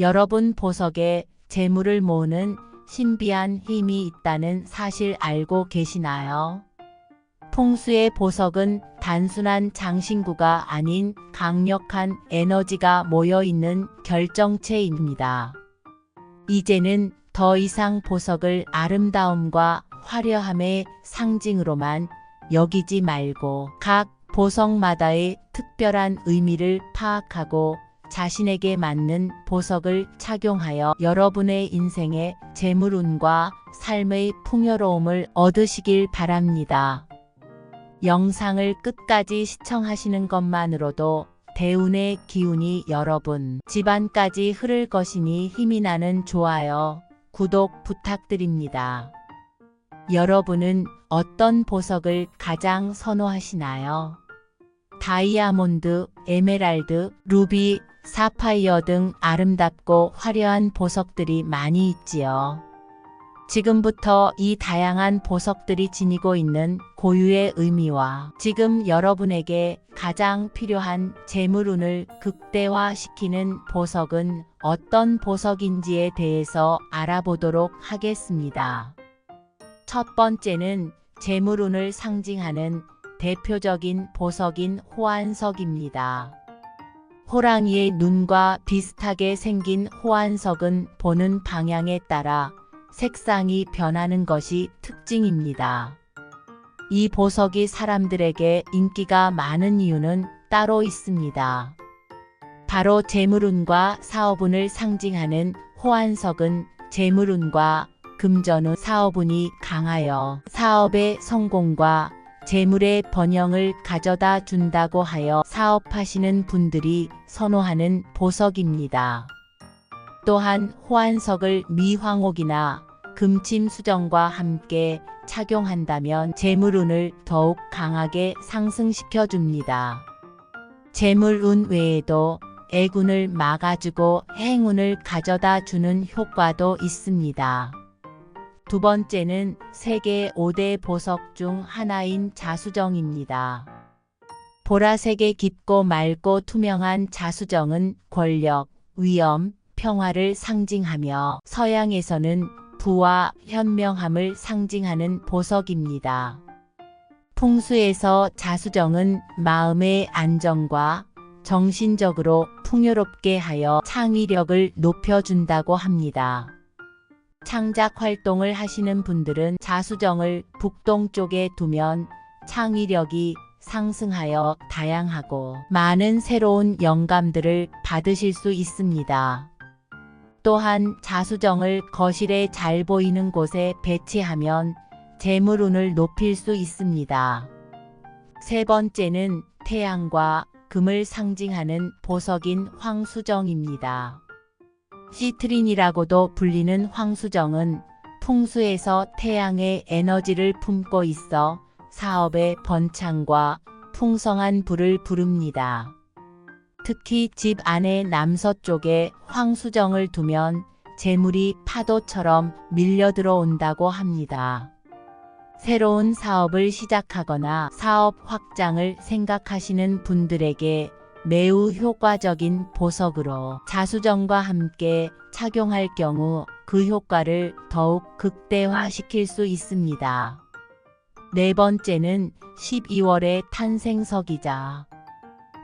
여러분 보석에 재물을 모으는 신비한 힘이 있다는 사실 알고 계시나요? 풍수의 보석은 단순한 장신구가 아닌 강력한 에너지가 모여 있는 결정체입니다. 이제는 더 이상 보석을 아름다움과 화려함의 상징으로만 여기지 말고 각 보석마다의 특별한 의미를 파악하고 자신에게 맞는 보석을 착용하여 여러분의 인생의 재물운과 삶의 풍요로움을 얻으시길 바랍니다. 영상을 끝까지 시청하시는 것만으로도 대운의 기운이 여러분 집안까지 흐를 것이니 힘이 나는 좋아요, 구독 부탁드립니다. 여러분은 어떤 보석을 가장 선호하시나요? 다이아몬드, 에메랄드, 루비, 사파이어 등 아름답고 화려한 보석들이 많이 있지요. 지금부터 이 다양한 보석들이 지니고 있는 고유의 의미와 지금 여러분에게 가장 필요한 재물운을 극대화시키는 보석은 어떤 보석인지에 대해서 알아보도록 하겠습니다. 첫 번째는 재물운을 상징하는 대표적인 보석인 호안석입니다. 호랑이의 눈과 비슷하게 생긴 호안석은 보는 방향에 따라 색상이 변하는 것이 특징입니다. 이 보석이 사람들에게 인기가 많은 이유는 따로 있습니다. 바로 재물운과 사업운을 상징하는 호안석은 재물운과 금전운 사업운이 강하여 사업의 성공과 재물의 번영을 가져다 준다고 하여 사업하시는 분들이 선호하는 보석입니다. 또한 호안석을 미황옥이나 금침수정과 함께 착용한다면 재물운을 더욱 강하게 상승시켜 줍니다. 재물운 외에도 애군을 막아주고 행운을 가져다 주는 효과도 있습니다. 두 번째는 세계 5대 보석 중 하나인 자수정입니다. 보라색의 깊고 맑고 투명한 자수정은 권력, 위엄, 평화를 상징하며 서양에서는 부와 현명함을 상징하는 보석입니다. 풍수에서 자수정은 마음의 안정과 정신적으로 풍요롭게 하여 창의력을 높여준다고 합니다. 창작 활동을 하시는 분들은 자수정을 북동쪽에 두면 창의력이 상승하여 다양하고 많은 새로운 영감들을 받으실 수 있습니다. 또한 자수정을 거실에 잘 보이는 곳에 배치하면 재물운을 높일 수 있습니다. 세 번째는 태양과 금을 상징하는 보석인 황수정입니다. 시트린이라고도 불리는 황수정은 풍수에서 태양의 에너지를 품고 있어 사업의 번창과 풍성한 불을 부릅니다. 특히 집 안의 남서쪽에 황수정을 두면 재물이 파도처럼 밀려 들어온다고 합니다. 새로운 사업을 시작하거나 사업 확장을 생각하시는 분들에게 매우 효과적인 보석으로 자수정과 함께 착용할 경우 그 효과를 더욱 극대화시킬 수 있습니다. 네 번째는 12월의 탄생석이자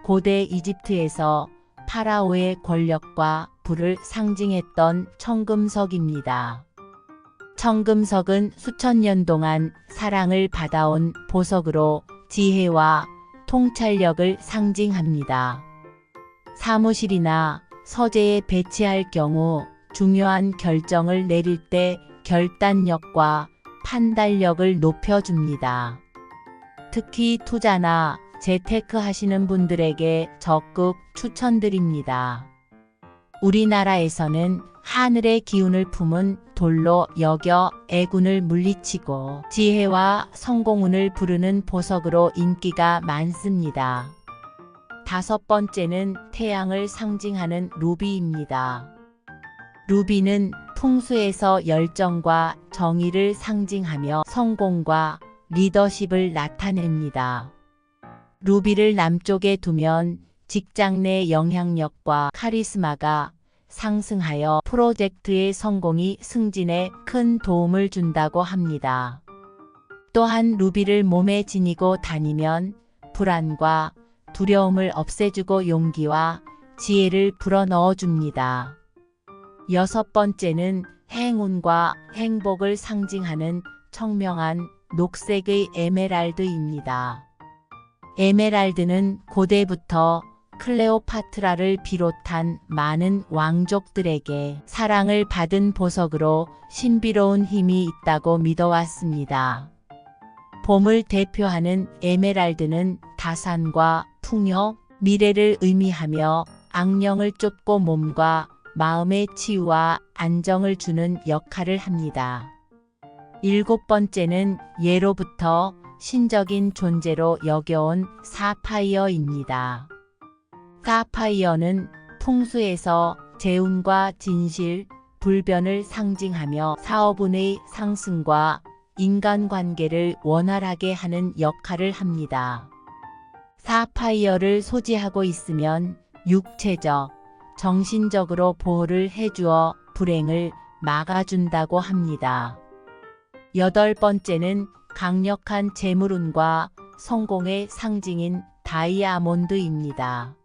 고대 이집트에서 파라오의 권력과 부를 상징했던 청금석입니다. 청금석은 수천 년 동안 사랑을 받아온 보석으로 지혜와 통찰력을 상징합니다. 사무실이나 서재에 배치할 경우 중요한 결정을 내릴 때 결단력과 판단력을 높여줍니다. 특히 투자나 재테크 하시는 분들에게 적극 추천드립니다. 우리나라에서는 하늘의 기운을 품은 돌로 여겨 애군을 물리치고 지혜와 성공운을 부르는 보석으로 인기가 많습니다. 다섯 번째는 태양을 상징하는 루비입니다. 루비는 풍수에서 열정과 정의를 상징하며 성공과 리더십을 나타냅니다. 루비를 남쪽에 두면 직장 내 영향력과 카리스마가 상승하여 프로젝트의 성공이 승진에 큰 도움을 준다고 합니다. 또한 루비를 몸에 지니고 다니면 불안과 두려움을 없애주고 용기와 지혜를 불어넣어 줍니다. 여섯 번째는 행운과 행복을 상징하는 청명한 녹색의 에메랄드입니다. 에메랄드는 고대부터 클레오파트라를 비롯한 많은 왕족들에게 사랑을 받은 보석으로 신비로운 힘이 있다고 믿어왔습니다. 봄을 대표하는 에메랄드는 다산과 풍요, 미래를 의미하며 악령을 쫓고 몸과 마음의 치유와 안정을 주는 역할을 합니다. 일곱 번째는 예로부터 신적인 존재로 여겨온 사파이어입니다. 사파이어는 풍수에서 재운과 진실, 불변을 상징하며 사업운의 상승과 인간관계를 원활하게 하는 역할을 합니다. 사파이어를 소지하고 있으면 육체적, 정신적으로 보호를 해주어 불행을 막아준다고 합니다. 여덟 번째는 강력한 재물운과 성공의 상징인 다이아몬드입니다.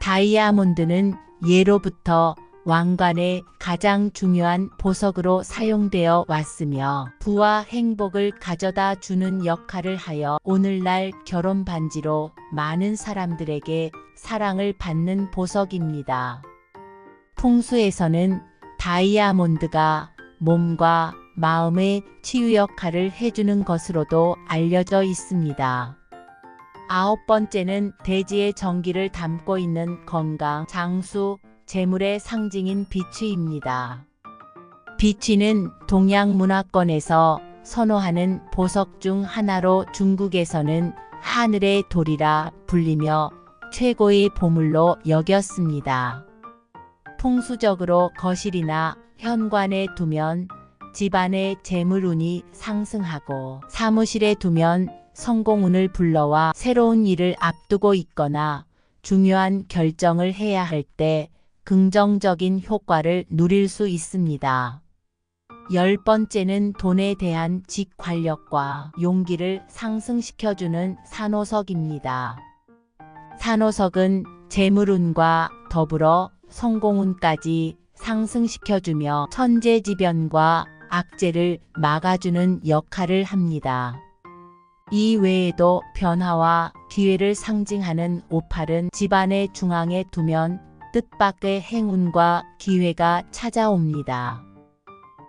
다이아몬드는 예로부터 왕관의 가장 중요한 보석으로 사용되어 왔으며 부와 행복을 가져다 주는 역할을 하여 오늘날 결혼 반지로 많은 사람들에게 사랑을 받는 보석입니다. 풍수에서는 다이아몬드가 몸과 마음의 치유 역할을 해주는 것으로도 알려져 있습니다. 아홉 번째는 대지의 전기를 담고 있는 건강, 장수, 재물의 상징인 비취입니다. 비취는 동양 문화권에서 선호하는 보석 중 하나로 중국에서는 하늘의 돌이라 불리며 최고의 보물로 여겼습니다. 풍수적으로 거실이나 현관에 두면 집안의 재물운이 상승하고 사무실에 두면 성공운을 불러와 새로운 일을 앞두고 있거나 중요한 결정을 해야 할 때 긍정적인 효과를 누릴 수 있습니다. 열 번째는 돈에 대한 직관력과 용기를 상승시켜주는 산호석입니다. 산호석은 재물운과 더불어 성공운까지 상승시켜주며 천재지변과 악재를 막아주는 역할을 합니다. 이 외에도 변화와 기회를 상징하는 오팔은 집안의 중앙에 두면 뜻밖의 행운과 기회가 찾아옵니다.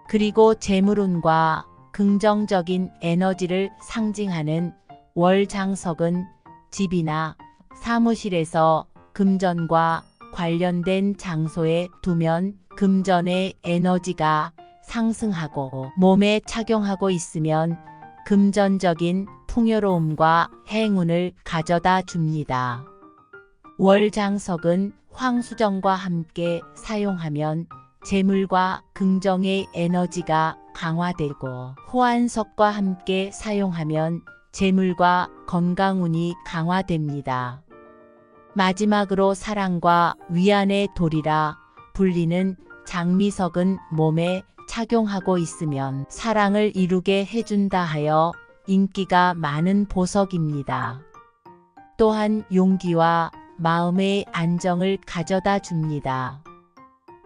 그리고 재물운과 긍정적인 에너지를 상징하는 월장석은 집이나 사무실에서 금전과 관련된 장소에 두면 금전의 에너지가 상승하고 몸에 착용하고 있으면 금전적인 풍요로움과 행운을 가져다 줍니다. 월장석은 황수정과 함께 사용하면 재물과 긍정의 에너지가 강화되고 호환석과 함께 사용하면 재물과 건강운이 강화됩니다. 마지막으로 사랑과 위안의 돌이라 불리는 장미석은 몸에 착용하고 있으면 사랑을 이루게 해준다 하여 인기가 많은 보석입니다. 또한 용기와 마음의 안정을 가져다 줍니다.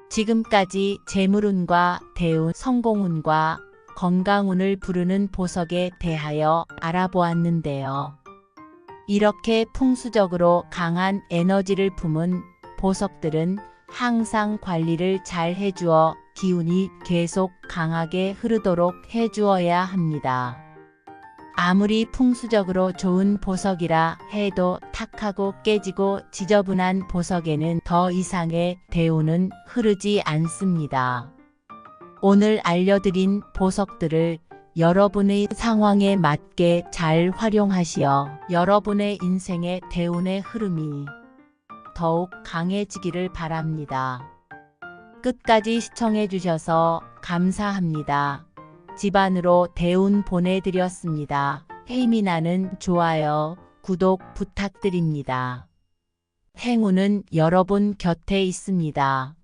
지금까지 재물운과 대운, 성공운과 건강운을 부르는 보석에 대하여 알아보았는데요. 이렇게 풍수적으로 강한 에너지를 품은 보석들은 항상 관리를 잘 해주어 기운이 계속 강하게 흐르도록 해주어야 합니다. 아무리 풍수적으로 좋은 보석이라 해도 탁하고 깨지고 지저분한 보석에는 더 이상의 대우는 흐르지 않습니다. 오늘 알려드린 보석들을 여러분의 상황에 맞게 잘 활용하시어 여러분의 인생의 대운의 흐름이 더욱 강해지기를 바랍니다. 끝까지 시청해주셔서 감사합니다. 집안으로 대운 보내드렸습니다. 혜미나는 좋아요, 구독 부탁드립니다. 행운은 여러분 곁에 있습니다.